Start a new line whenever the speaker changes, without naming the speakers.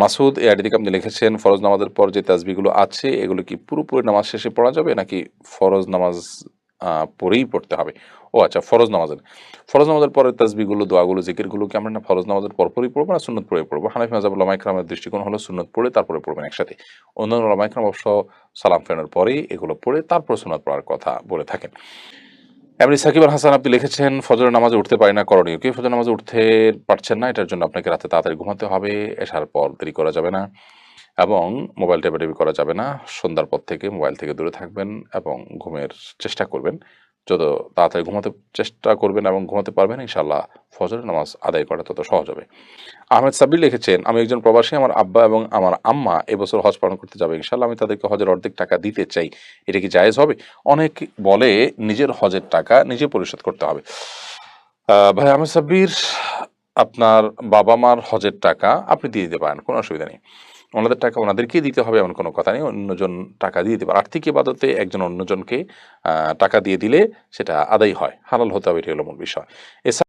মাসুদ, এ ID থেকে আপনি লিখেছেন, ফরজ নামাজের পর যে তাসবিগুলো আছে, এগুলো কি পুরোপুরি নামাজ শেষে পড়া যাবে, নাকি ফরজ নামাজ পরেই পড়তে হবে? ও আচ্ছা ফরজ নামাজের। ফরজ নামাজের পরের তাসবিগুলো দোয়াগুলো, জিকিরগুলো কি আমরা না ফরজ নামাজের পরপরই পড়ব, না সুন্নত পড়ে পড়ব? হানাফি মাজাব লামাইকরামের দৃষ্টিকোণ হলো সুন্নত পড়ে তারপরে পড়বেন একসাথে। অন্যান্য লামাইকরাম অবশ্য সালাম ফেরানোর পরেই এগুলো পড়ে তারপর সুন্নত পড়ার কথা বলে থাকেন। এমনি সাকিব আল হাসান আপনি লিখেছেন, ফজরের নামাজে উঠতে পারি না, করণীয়। কি ফজর নামাজে উঠতে পারছেন না, এটার জন্য আপনাকে রাতে তাড়াতাড়ি ঘুমাতে হবে, এসার পর দেরি করা যাবে না এবং মোবাইল টেপাটেপি করা যাবে না। সন্ধ্যার পর থেকে মোবাইল থেকে দূরে থাকবেন এবং ঘুমের চেষ্টা করবেন। যত তাড়াতাড়ি ঘুমাতে চেষ্টা করবেন এবং ঘুমাতে পারবেন ইনশাল্লাহ ফজরের নামাজ আদায় করা তত সহজ হবে। আহমেদ সাব্বির লিখেছেন, আমি একজন প্রবাসী, আমার আব্বা এবং আমার আম্মা এবছর হজ পালন করতে যাবে ইনশাল্লাহ আমি তাদেরকে হজের অর্ধেক টাকা দিতে চাই। এটা কি জায়েজ হবে? অনেক বলে নিজের হজের টাকা নিজে পরিশোধ করতে হবে। ভাই আহমেদ সাব্বির আপনার বাবা মার হজের টাকা আপনি দিয়ে দিতে পারেন, কোনো অসুবিধা নেই। ওনাদের টাকা ওনাদেরকেই দিতে হবে, এমন কোনো কথা নেই। অন্যজন টাকা দিয়ে দিতে পারে। আর্থিক ইবাদতে একজন অন্যজনকে টাকা দিয়ে দিলে সেটা আদায় হয়। হালাল হতে হবে, এটি হলো মূল বিষয়। এছাড়া